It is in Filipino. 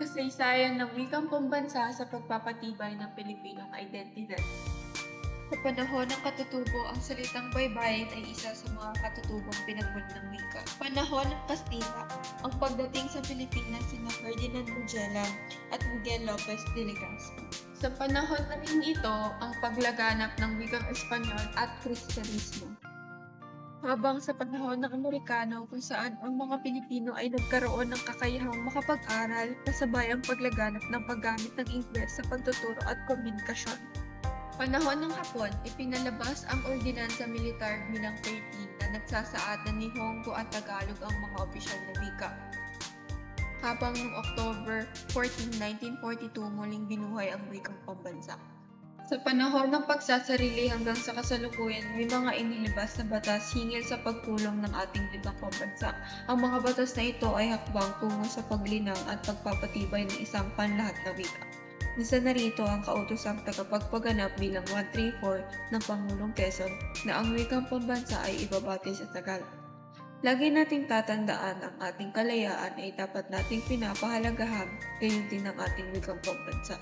Kasaysayan ng wikang pambansa sa pagpapatibay ng Pilipinong identidad. Sa panahon ng katutubo, ang salitang baybayin ay isa sa mga katutubong pinagmul ng wika. Panahon ng Kastila, ang pagdating sa Pilipinas sina Ferdinand Magellan at Miguel Lopez de Legazpi. Sa panahon na rin ito, ang paglaganap ng wikang Espanyol at Kristyanismo. Habang sa panahon ng Amerikano kung saan ang mga Pilipino ay nagkaroon ng kakayahang makapag-aral kasabay ang paglaganap ng paggamit ng Ingles sa pagtuturo at komunikasyon. Panahon ng Hapon, ipinalabas ang Ordinansa Militar bilang 13 na nagsasaad na Nihongo at Tagalog ang mga opisyal na wika. Habang noong October 14, 1942 muling binuhay ang wikang pambansa. Sa panahon ng pagsasarili hanggang sa kasalukuyan, may mga inilabas na batas hingil sa pagtulong ng ating wikang pambansa. Ang mga batas na ito ay hakbang tungo sa paglinang at pagpapatibay ng isang panlahat na wika. Isa na rito ang kautosang tagapagpaganap bilang 134 ng Pangulong Quezon na ang wikang pambansa ay ibabati sa Tagalog. Lagi nating tatandaan ang ating kalayaan ay dapat nating pinapahalagahan, gayon din ang ating wikang pambansa.